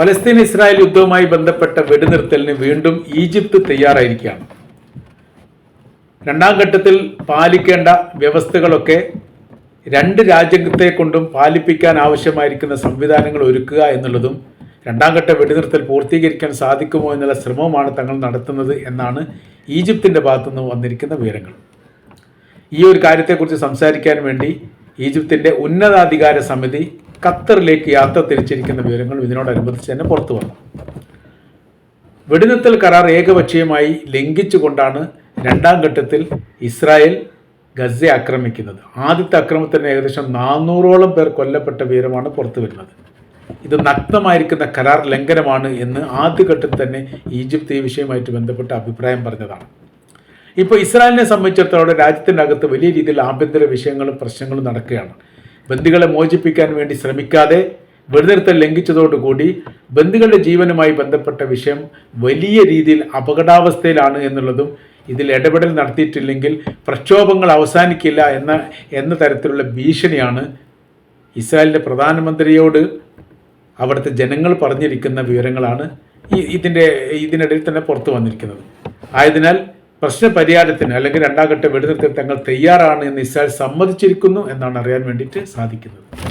Palestine Israel യുദ്ധവുമായി ബന്ധപ്പെട്ട വെടിനിർത്തലിന് വീണ്ടും Egypt തയ്യാറായിരിക്കുകയാണ്. രണ്ടാം ഘട്ടത്തിൽ പാലിക്കേണ്ട വ്യവസ്ഥകളൊക്കെ രണ്ട് രാജ്യത്തെ കൊണ്ടും പാലിപ്പിക്കാൻ ആവശ്യമായിരിക്കുന്ന സംവിധാനങ്ങൾ ഒരുക്കുക എന്നുള്ളതും രണ്ടാം ഘട്ട വെടിനിർത്തൽ പൂർത്തീകരിക്കാൻ സാധിക്കുമോ എന്നുള്ള ശ്രമവുമാണ് തങ്ങൾ നടത്തുന്നത് എന്നാണ് ഈജിപ്തിന്റെ ഭാഗത്തുനിന്ന് വന്നിരിക്കുന്ന വിവരങ്ങൾ. ഈ ഒരു കാര്യത്തെക്കുറിച്ച് സംസാരിക്കാൻ വേണ്ടി ഈജിപ്തിന്റെ ഉന്നതാധികാര സമിതി ഖത്തറിലേക്ക് യാത്ര തിരിച്ചിരിക്കുന്ന വിവരങ്ങൾ ഇതിനോടനുബന്ധിച്ച് തന്നെ പുറത്തു വന്നു. വെടിനിർത്തൽ കരാർ ഏകപക്ഷീയമായി ലംഘിച്ചുകൊണ്ടാണ് രണ്ടാം ഘട്ടത്തിൽ ഇസ്രായേൽ ഗസ ആക്രമിക്കുന്നത്. ആദ്യത്തെ ആക്രമണത്തിന് ഏകദേശം നാനൂറോളം പേർ കൊല്ലപ്പെട്ട വിവരമാണ് പുറത്തു വരുന്നത്. ഇത് നഗ്നമായിരിക്കുന്ന കരാർ ലംഘനമാണ് എന്ന് ആദ്യഘട്ടത്തിൽ തന്നെ ഈജിപ്ത് ഈ വിഷയമായിട്ട് ബന്ധപ്പെട്ട അഭിപ്രായം പറഞ്ഞതാണ്. ഇപ്പോൾ ഇസ്രായേലിനെ സംബന്ധിച്ചിടത്തോളം രാജ്യത്തിന്റെ അകത്ത് വലിയ രീതിയിൽ ആഭ്യന്തര വിഷയങ്ങളും പ്രശ്നങ്ങളും നടക്കുകയാണ്. ബന്ദികളെ മോചിപ്പിക്കാൻ വേണ്ടി ശ്രമിക്കാതെ വെടിനിർത്തൽ ലംഘിച്ചതോടുകൂടി ബന്ദികളുടെ ജീവനുമായി ബന്ധപ്പെട്ട വിഷയം വലിയ രീതിയിൽ അപകടാവസ്ഥയിലാണ് എന്നുള്ളതും ഇതിൽ ഇടപെടൽ നടത്തിയിട്ടില്ലെങ്കിൽ പ്രക്ഷോഭങ്ങൾ അവസാനിക്കില്ല എന്ന എന്ന തരത്തിലുള്ള ഭീഷണിയാണ് ഇസ്രായേലിന്റെ പ്രധാനമന്ത്രിയോട് അവിടുത്തെ ജനങ്ങൾ പറഞ്ഞിരിക്കുന്ന വിവരങ്ങളാണ് ഈ ഇതിന്റെ ഇതിനിടയിൽ തന്നെ പുറത്തു വന്നിരിക്കുന്നത്. ആയതിനാൽ പ്രശ്ന പരിഹാരത്തിന് അല്ലെങ്കിൽ രണ്ടാം ഘട്ട വെടിനിർത്തൽ തങ്ങൾ തയ്യാറാണ് എന്ന് ഇസ്രായേൽ സമ്മതിച്ചിരിക്കുന്നു എന്നാണ് അറിയാൻ വേണ്ടിയിട്ട് സാധിക്കുന്നത്.